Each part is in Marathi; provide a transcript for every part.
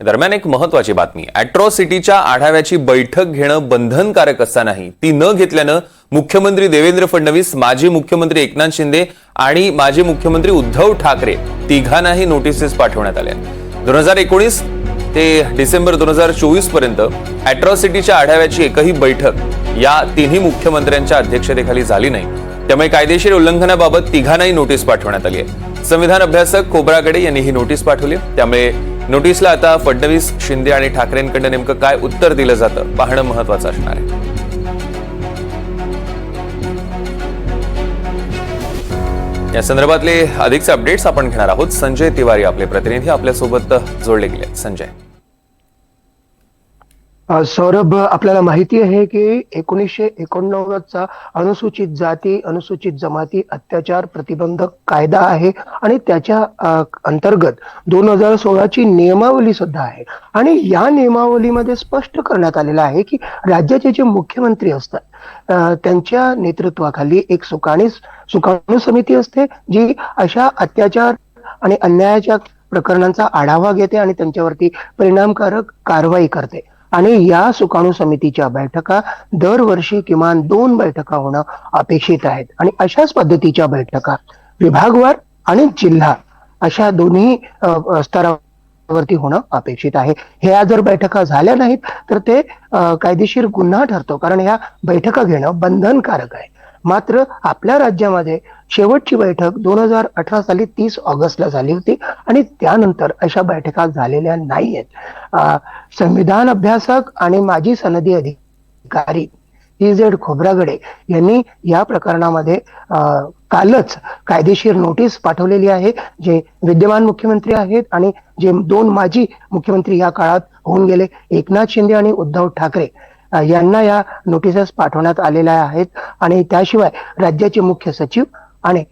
दरम्यान एक महत्वाची बातमी. अॅट्रॉसिटीच्या आढाव्याची बैठक घेणं बंधनकारक असतानाही ती न घेतल्यानं मुख्यमंत्री देवेंद्र फडणवीस माजी मुख्यमंत्री एकनाथ शिंदे आणि माजी मुख्यमंत्री उद्धव ठाकरे तिघांनाही नोटिसेस पाठवण्यात आल्या दोन हजार एकोणीस ते डिसेंबर दोन हजार चोवीसपर्यंत अॅट्रॉसिटीच्या आढाव्याची एकही बैठक या तिन्ही मुख्यमंत्र्यांच्या अध्यक्षतेखाली झाली नाही. त्यामुळे कायदेशीर उल्लंघनाबाबत तिघांनाही नोटीस पाठवण्यात आली आहे. संविधान अभ्यासक खोब्रागडे यांनी ही नोटीस पाठवली त्यामुळे नोटीसला आता फडणवीस शिंदे आणि ठाकरेंकडनं नेमकं काय उत्तर दिलं जातं पाहणं महत्वाचं असणार आहे. या संदर्भातले अधिकचे अपडेट्स आपण घेणार आहोत. संजय तिवारी आपले प्रतिनिधी आपल्यासोबत जोडले गेले संजय. सौरभ आपल्याला माहिती आहे की एकोणीसशे एकोणनव्वदचा अनुसूचित जाती अनुसूचित जमाती अत्याचार प्रतिबंधक कायदा आहे आणि त्याच्या अंतर्गत दोन हजार सोळाची नियमावली सुद्धा आहे. आणि या नियमावलीमध्ये स्पष्ट करण्यात आलेलं आहे की राज्याचे जे मुख्यमंत्री असतात त्यांच्या नेतृत्वाखाली एक सुकाणी सुकाणू समिती असते जी अशा अत्याचार आणि अन्यायाच्या प्रकरणांचा आढावा घेते आणि त्यांच्यावरती परिणामकारक कारवाई करते. आणि या सुकाणू समितीच्या बैठका दरवर्षी किमान दोन बैठका होणं अपेक्षित आहेत. आणि अशाच पद्धतीच्या बैठका विभागवार आणि जिल्हा अशा दोन्ही स्तरावरती होणं अपेक्षित आहे. ह्या जर बैठका झाल्या नाहीत तर ते कायदेशीर गुन्हा ठरतो. कारण ह्या बैठका घेणं बंधनकारक आहे. मात्र आपल्या राज्यामध्ये शेवटची बैठक दोन हजार अठरा साली तीस ऑगस्टला झाली होती आणि त्यानंतर अशा बैठका झालेल्या नाहीयेत. संविधान अभ्यासक आणि माजी सनदी अधिकारी झेड खोब्रागडे यांनी या प्रकरणामध्ये कालच कायदेशीर नोटीस पाठवलेली आहे जे विद्यमान मुख्यमंत्री आहेत आणि जे दोन माजी मुख्यमंत्री या काळात होऊन गेले एकनाथ शिंदे आणि उद्धव ठाकरे. यांना या नोटिसेस पाठवण्यात आलेल्या आहेत. आणि त्याशिवाय राज्याचे मुख्य सचिव आणि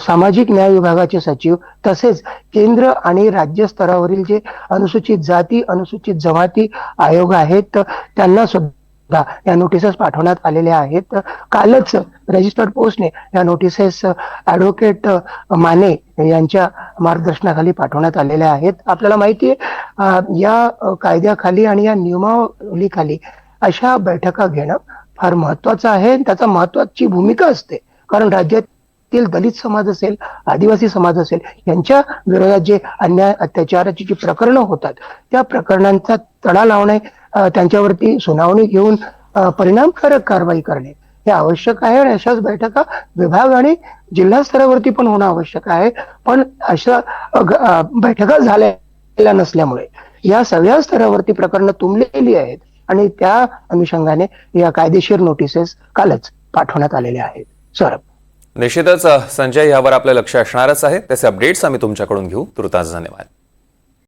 सामाजिक न्याय विभागाचे सचिव तसेच केंद्र आणि राज्य स्तरावरील जे अनुसूचित जाती अनुसूचित जमाती आयोग आहेत त्यांना सुद्धा या नोटिसेस पाठवण्यात आलेल्या आहेत. कालच रजिस्टर्ड पोस्टने या नोटिसेस ऍडव्होकेट माने यांच्या मार्गदर्शनाखाली पाठवण्यात आलेल्या आहेत. आपल्याला माहिती आहे या कायद्याखाली आणि या नियमावलीखाली अशा बैठका घेणं फार महत्वाचं आहे त्याचा महत्वाची भूमिका असते. कारण राज्यातील दलित समाज असेल आदिवासी समाज असेल यांच्या विरोधात जे अन्याय अत्याचाराची जी प्रकरणं होतात त्या प्रकरणांचा तडा लावणे त्यांच्यावरती सुनावणी घेऊन परिणामकारक कारवाई करणे हे आवश्यक आहे आणि अशाच बैठका विभाग आणि जिल्हा स्तरावरती पण होणं आवश्यक आहे. पण अशा बैठका झाल्या नसल्यामुळे या सगळ्या स्तरावरती प्रकरणं तुंबलेली आहेत. आणि त्या अनुषंगाने या कायदेशीर नोटिसेस कालच पाठवण्यात आलेल्या आहेत. सौरभ. निश्चितच संजय यावर आपलं लक्ष असणारच आहे. त्याचे अपडेट्स आम्ही तुमच्याकडून घेऊ. तुर्तास धन्यवाद.